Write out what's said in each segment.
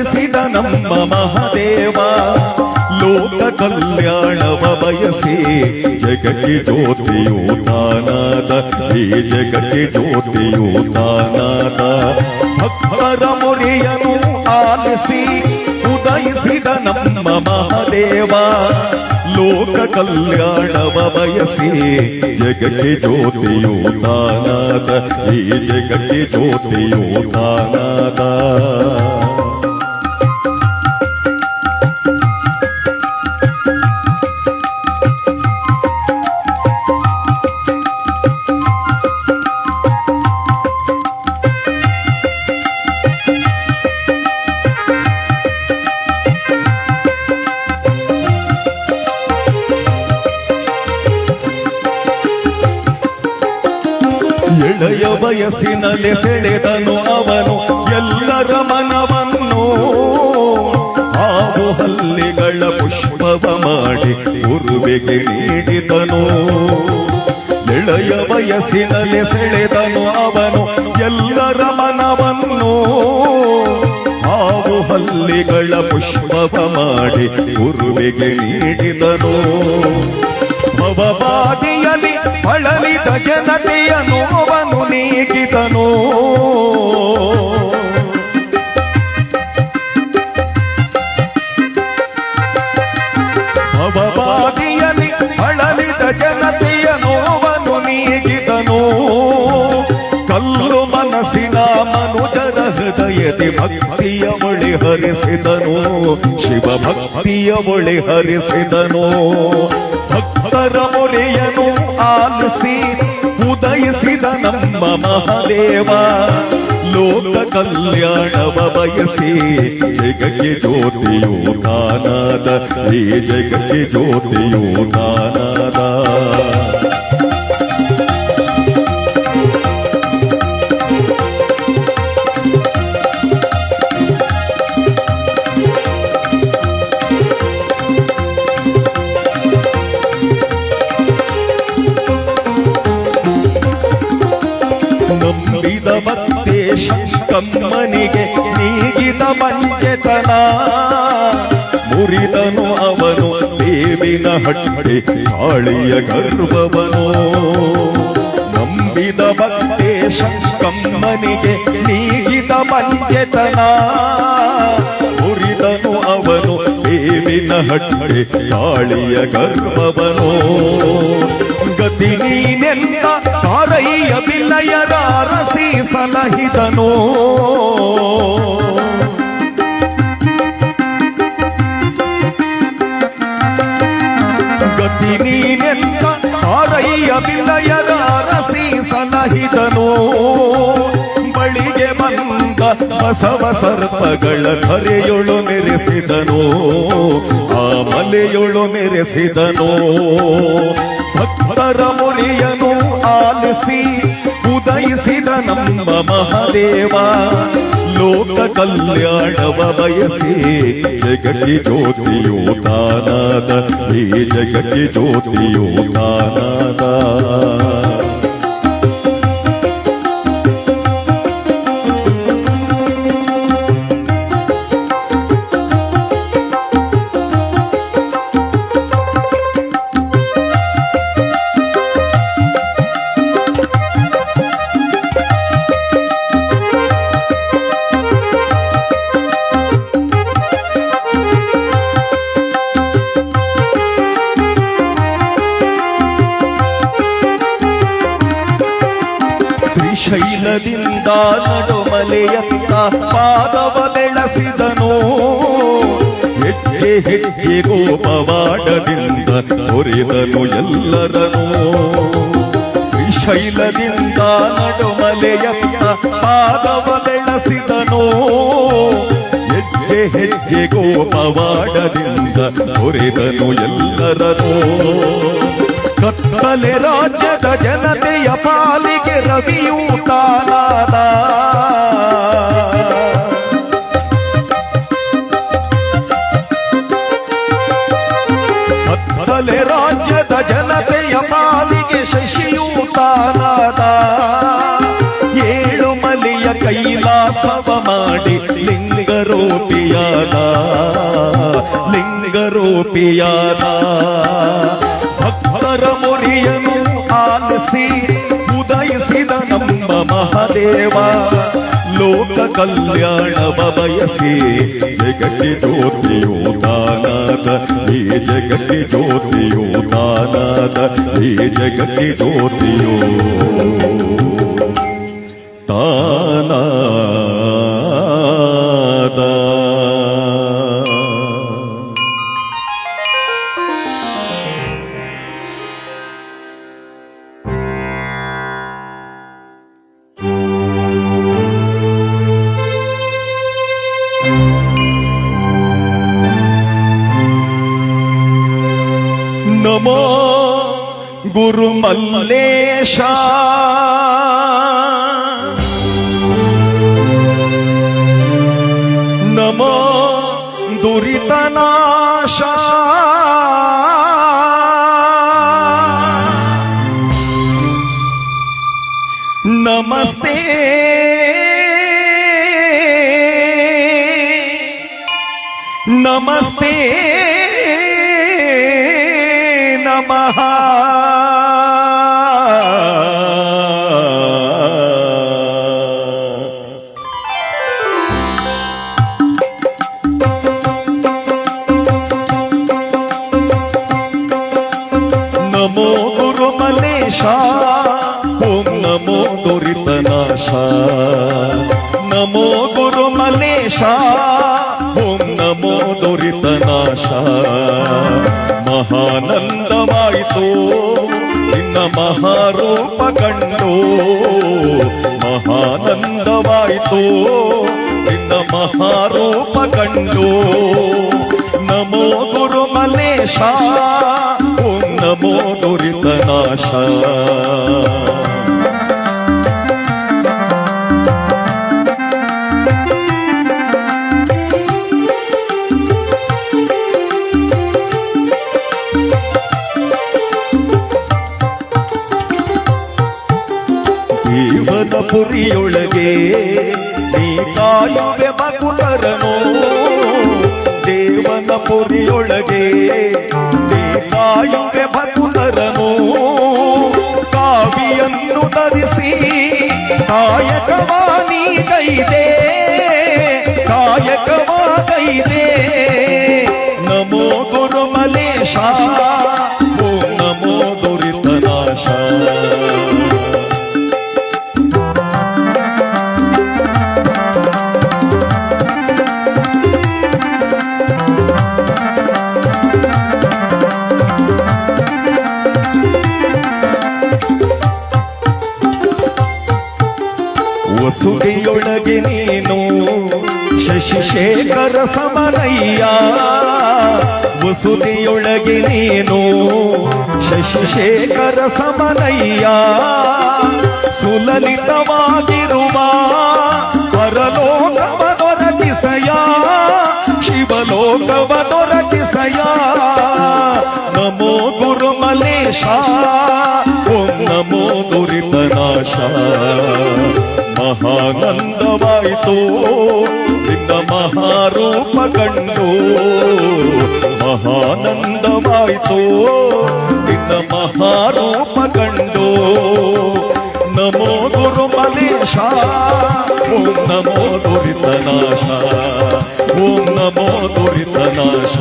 ಉದಯಿಸಿದ ನಮ್ಮ ಮಹಾದೇವ ಲೋಕ ಕಲ್ಯಾಣವ ಬಯಸಿ ಜಗಕ್ಕೆ ಜ್ಯೋತಿಯು ತಾನಾದ ಈ ಜಗಕ್ಕೆ ಜ್ಯೋತಿಯು ತಾನಾದ ಭಕ್ತರ ಮೊರೆಯನು ಆಲಿಸಿ ಉದಯಿಸಿದ ನಮ್ಮ ಮಹಾದೇವ ಲೋಕ ಕಲ್ಯಾಣವ ಬಯಸಿ ಜಗಕ್ಕೆ ಜ್ಯೋತಿಯು ತಾನಾದ ಈ ಜಗಕ್ಕೆ ಜ್ಯೋತಿಯು ತಾನಾದ ವಯಸ್ಸಿನಲ್ಲಿ ಸೆಳೆದನು ಅವನು ಎಲ್ಲರ ಮನವನ್ನು. ಹಾವು ಹಲ್ಲಿಗಳ ಪುಷ್ಪವ ಮಾಡಿ ಗುರುವಿಗೆ ನೀಡಿದನು. ಎಳೆಯ ವಯಸ್ಸಿನಲ್ಲಿ ಸೆಳೆದನು ಅವನು ಎಲ್ಲರ ಮನವನ್ನು. ಹಾವು ಹಲ್ಲಿಗಳ ಪುಷ್ಪವ ಮಾಡಿ ಗುರುವಿಗೆ ನೀಡಿದನು. ಹೃದಯದಿ ಭಕ್ತಿಯ ಒಳೆ ಹರಿಸಿದನು ಶಿವ ಭಕ್ತಿಯ ಒಳೆ ಹರಿಸಿದನು ಭಕ್ತರ ಮೊರೆಯನು ಆಲಿಸಿ ಉದಯಿಸಿದ ನಮ್ಮ ಮಹಾದೇವ ಲೋಕ ಕಲ್ಯಾಣವ ಬಯಸಿ ಜಗಕ್ಕೆ ಜ್ಯೋತಿಯು ತಾನಾದ ಈ ಜಗಕ್ಕೆ ಜ್ಯೋತಿಯು ತಾನಾದ ಕಮ್ಮನಿಗೆ ನೀಗಿದ ಪಂಚತನ ಮುರಿದನು ಅವನು ದೇವಿನ ಹಟ್ಟೆ, ಕಾಳಿಯ ಗರ್ವವನು ನಂಬಿದ ಭಕ್ತೇಶ ಕಮ್ಮನಿಗೆ ನೀಗಿದ ಪಂಚತನ ಮುರಿದನು ಅವನು ದೇವಿನ ಹಟ್ಟೆ, ಕಾಳಿಯ ಗರ್ಭವನು. ನೀನೆಲ್ಲ ತಾರಯ್ಯ ಬಿಲ್ಲಯರ ಅರಸಿ ಸಲಹಿದನು. ಗತಿ ನೀನೆಲ್ಲ ತಾರಯ್ಯ ಬಿಲ್ಲಯ್ಯರ ಅರಸಿ ಸಲಹಿದನು. ಬಳಿಗೆ ಬಂದ ಬಸವ ಸರ್ಪಗಳ ಕರೆಯೊಳು ಮೆರೆಸಿದನು ಆ ಮಲೆಯೊಳು ಮೆರೆಸಿದನು ಭಕ್ತರ ಮುನಿಯನು ಆಲಿಸಿ ಉದಯಿಸಿದ ನಮ್ಮ ಮಹಾದೇವ ಲೋಕ ಕಲ್ಯಾಣವ ಬಯಸಿ ಜಗಕ್ಕೆ ಜ್ಯೋತಿಯು ತಾನಾದ ಈ ಜಗಕ್ಕೆ ಜ್ಯೋತಿಯು ತಾನಾದ ಶ್ರೀಶೈಲದಿಂದ ನಡುಮಲೆಯತ್ತ ಪಾದವ ಬೆಳೆಸಿದನು. ಹೆಜ್ಜೆ ಹೆಜ್ಜೆ ಗೋಪವಾಡದಿಂದ ಹೊರೆದನು ಎಲ್ಲರನು ಶ್ರೀಶೈಲದಿಂದ ನಡುಮಲೆಯತ್ತ ಪಾದವ ಬೆಳೆಸಿದನು. ಹೆಜ್ಜೆ ಹೆಜ್ಜೆ ಗೋಪವಾಡದಿಂದ ಹೊರೆದನು ಎಲ್ಲರನು ಕತ್ತಲೆ ರಾಜ್ಯದ ಜನತೆಯ ಪಾಲಿಗೆ ರವಿಯೂ ತಾನಾದ. ಕತ್ತಲೆ ರಾಜ್ಯದ ಜನತೆಯ ಪಾಲಿಗೆ ಶಶಿಯೂ ತಾನಾದ. ಏಳು ಮಲಿಯ ಕೈಲಾಸವ ಮಾಡಿ ಲಿಂಗರೂಪಿಯಾದ. ಲಿಂಗರೂಪಿಯಾದ. ಭಕ್ತರ ಮುರಿಯನು ಆಲಿಸಿ ಉದಯಿಸಿದ ನಮ್ಮ ಮಹಾದೇವ ಲೋಕ ಕಲ್ಯಾಣವ ಬಯಸಿ ಜಗಕ್ಕೆ ಜ್ಯೋತಿಯೋ ತಾನಾದ ಈ ಜಗಕ್ಕೆ ಜ್ಯೋತಿಯೋ ತಾನಾದ ಈ ಜಗಕ್ಕೆ ಜ್ಯೋತಿಯೋ গুরু মল্লেশ নম দুরিতনাশ নমস্তে নমস্তে ದುರಿತನಾಶ ನಮೋ ಗುರು ಮಲೇಶ, ಓಂ ನಮೋ ದುರಿತನಾಶ. ಮಹಾನಂದವಾಯಿತು, ನಿನ್ನ ಮಹಾರೂಪ ಕಂಡು. ಮಹಾನಂದವಾಯಿತು, ನಿನ್ನ ಮಹಾರೂಪ ಕಂಡು. ಜೀವನ ಪುರಿಯೊಳಗೆ ನೀ ಕಾಯುವೆ ಮಗುತರನು ದೇವನ ಪುರಿಯೊಳಗೆ ನೀ ಕಾಯುವೆ ಭಕ್ತರನು ಕಾವಿಯನ್ನು ಧರಿಸಿ ಕಾಯಕವಾನಿ ಕೈದೆ ಕಾಯಕವಾ ಕೈದೆ ನಮೋ ಗುರು ವಸುಗೆಯೊಳಗೆ ನೀನು ಶಶಿಶೇಖರ ಸಮನಯ್ಯ ವಸುದೆಯೊಳಗೆ ನೀನು ಶಶಿಶೇಖರ ಸಮನಯ್ಯ ಸುಲಲಿತವಾಗಿರುವ ಪರಲೋಕವ ದೊರಕಿಸಯ ಶಿವಲೋಕವ ದೊರಕಿಸಯ ನಮೋ ಗುರು ಮಲೇಶ ಓಂ ನಮೋ ದುರಿತನಾಶ ಮಹಾನಂದವಾಯಿತು ನಿನ್ನ ಮಹಾರೂಪ ಕಂಡು ಮಹಾನಂದವಾಯಿತು ನಿನ್ನ ಮಹಾರೂಪ ಕಂಡು ನಮೋ ಗುರು ಮಲೇಶ ಓಂ ನಮೋ ದುರಿತನಾಶ ಓಂ ನಮೋ ದುರಿತನಾಶ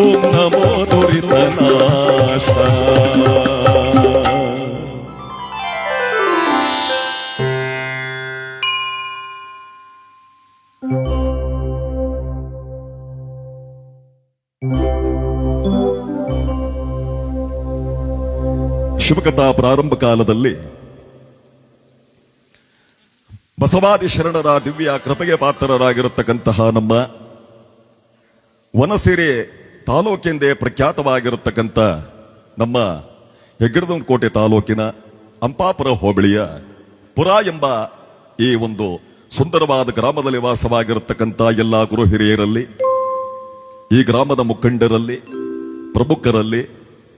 ಓಂ ನಮೋ ದುರಿತನಾಶ ಶಿವಕಥಾ ಪ್ರಾರಂಭ ಕಾಲದಲ್ಲಿ ಬಸವಾದಿ ಶರಣರ ದಿವ್ಯ ಕೃಪೆಗೆ ಪಾತ್ರರಾಗಿರತಕ್ಕಂತಹ ನಮ್ಮ ವನಸಿರಿ ತಾಲೂಕೆಂದೇ ಪ್ರಖ್ಯಾತವಾಗಿರತಕ್ಕಂಥ ನಮ್ಮ ಹೆಗ್ಗಡದಕೋಟೆ ತಾಲೂಕಿನ ಅಂಪಾಪುರ ಹೋಬಳಿಯ ಪುರ ಎಂಬ ಈ ಒಂದು ಸುಂದರವಾದ ಗ್ರಾಮದಲ್ಲಿ ವಾಸವಾಗಿರತಕ್ಕಂಥ ಎಲ್ಲ ಗುರು ಹಿರಿಯರಲ್ಲಿ ಈ ಗ್ರಾಮದ ಮುಖಂಡರಲ್ಲಿ, ಪ್ರಮುಖರಲ್ಲಿ,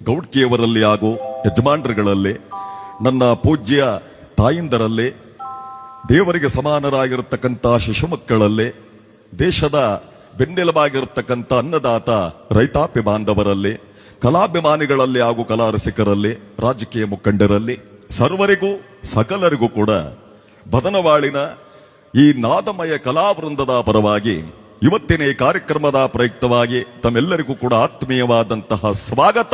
ಗೌಡ್ಕಿಯವರಲ್ಲಿ ಹಾಗೂ ಯಜಮಾನರುಗಳಲ್ಲಿ, ನನ್ನ ಪೂಜ್ಯ ತಾಯಿಂದರಲ್ಲಿ, ದೇವರಿಗೆ ಸಮಾನರಾಗಿರತಕ್ಕಂಥ ಶಿಶುಮಕ್ಕಳಲ್ಲಿ, ದೇಶದ ಬೆನ್ನೆಲುಬಾಗಿರತಕ್ಕಂಥ ಅನ್ನದಾತ, ರೈತಾಪಿ ಬಾಂಧವರಲ್ಲಿ, ಕಲಾಭಿಮಾನಿಗಳಲ್ಲಿ ಹಾಗೂ ಕಲಾ ರಸಿಕರಲ್ಲಿ ರಾಜಕೀಯ ಮುಖಂಡರಲ್ಲಿ, ಸರ್ವರಿಗೂ, ಸಕಲರಿಗೂ ಕೂಡ ಬದನವಾಳಿನ ಈ ನಾದಮಯ ಕಲಾವೃಂದದ ಪರವಾಗಿ ಇವತ್ತಿನ ಈ ಕಾರ್ಯಕ್ರಮದ ಪ್ರಯುಕ್ತವಾಗಿ ತಮ್ಮೆಲ್ಲರಿಗೂ ಕೂಡ ಆತ್ಮೀಯವಾದಂತಹ ಸ್ವಾಗತ.